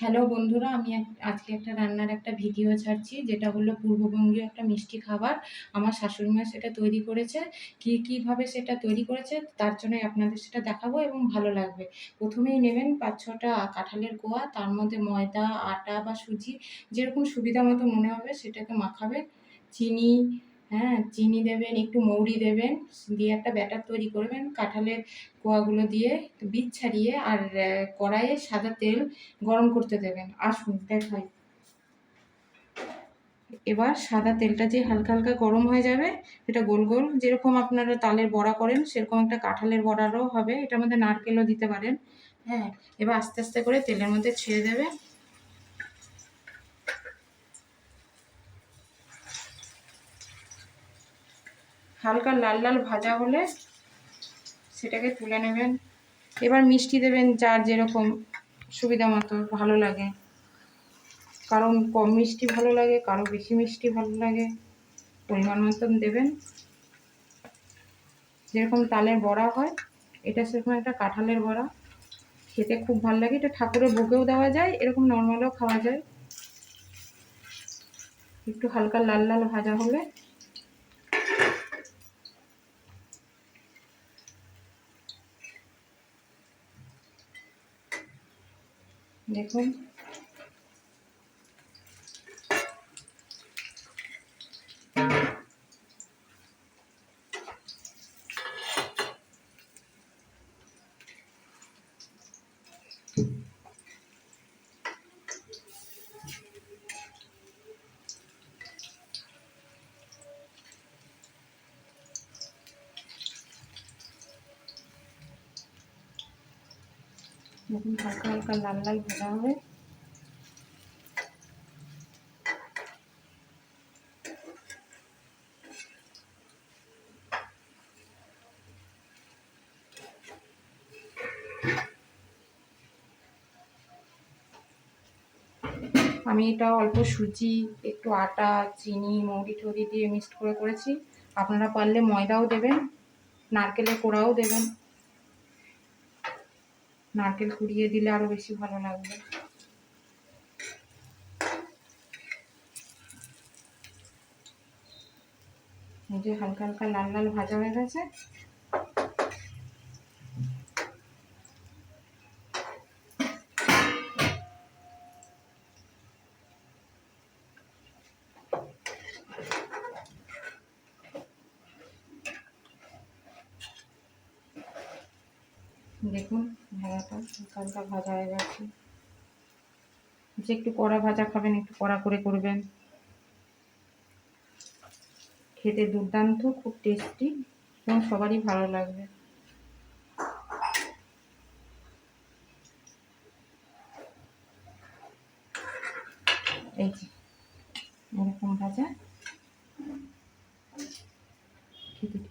Hello বন্ধুরা, আমি আজকে একটা রান্নার একটা ভিডিও ছাড়ছি, যেটা হলো পূর্ববঙ্গীয় একটা মিষ্টি খাবার। আমার শাশুড়ি মা সেটা তৈরি করেছে, কী, কীভাবে সেটা তৈরি করেছে, তার জন্য আপনাদের সেটা দেখাবো এবং ভালো লাগবে। প্রথমেই নেবেন পাঁচ, ছটা কাঁঠালের কোয়া তার মধ্যে ময়দা, আটা বা সুজি, যেরকম সুবিধা মতো মনে হবে সেটাকে মাখাবেন চিনি হ্যাঁ চিনি দেবেন, একটু মৌরি দেবেন, দিয়ে একটা ব্যাটার তৈরি করবেন, কাঁঠালের কোয়াগুলো দিয়ে বীজ ছাড়িয়ে আর কড়াইয়ে সাদা তেল গরম করতে দেবেন। আসুন, দেখাই। এবার সাদা তেলটা যে হালকা হালকা গরম হয়ে যাবে এটা গোল গোল, যেরকম আপনারা তালের বড়া করেন, সেরকম একটা কাঁঠালের বড়ারও হবে, এটার মধ্যে নারকেলও দিতে পারেন। হ্যাঁ এবার আস্তে আস্তে করে তেলের মধ্যে ছেড়ে দেবে হালকা লাল লাল ভাজা হলে সেটাকে তুলে নেবেন। এবার মিষ্টি দেবেন যার যেরকম সুবিধা মতো, ভালো লাগে। কারণ কম মিষ্টি ভালো লাগে, কারও বেশি মিষ্টি ভালো লাগে, পরিমাণ মতন দেবেন। যেরকম তালের বড়া হয়, এটা সেরকম একটা কাঁঠালের বড়া। খেতে খুব ভালো লাগে, এটা ঠাকুরের বুকেও দেওয়া যায়, এরকম নর্মালও খাওয়া যায়। একটু হালকা লাল লাল ভাজা হলে দেখুন। দেখুন হালকা হালকা লাল লাল ভাজা হবে। আমি এটা অল্প সুজি, একটু আটা, চিনি, মৌরি টৌরি দিয়ে মিক্সড করে করেছি। আপনারা পারলে ময়দাও দেবেন, নারকেলের কোড়াও দেবেন। নারকেল কুড়িয়ে দিলে আরও বেশি ভালো লাগবে। এই যে হালকা হালকা লাল লাল ভাজা হয়ে গেছে। দেখুন, ভাজাটা হালকা ভাজা হয়ে গেছে। যে একটু কড়া ভাজা খাবেন, একটু কড়া করে করবেন। খেতে দুর্দান্ত, খুব টেস্টি এবং সবারই ভালো লাগবে। এই যে, এরকম ভাজা। খেতে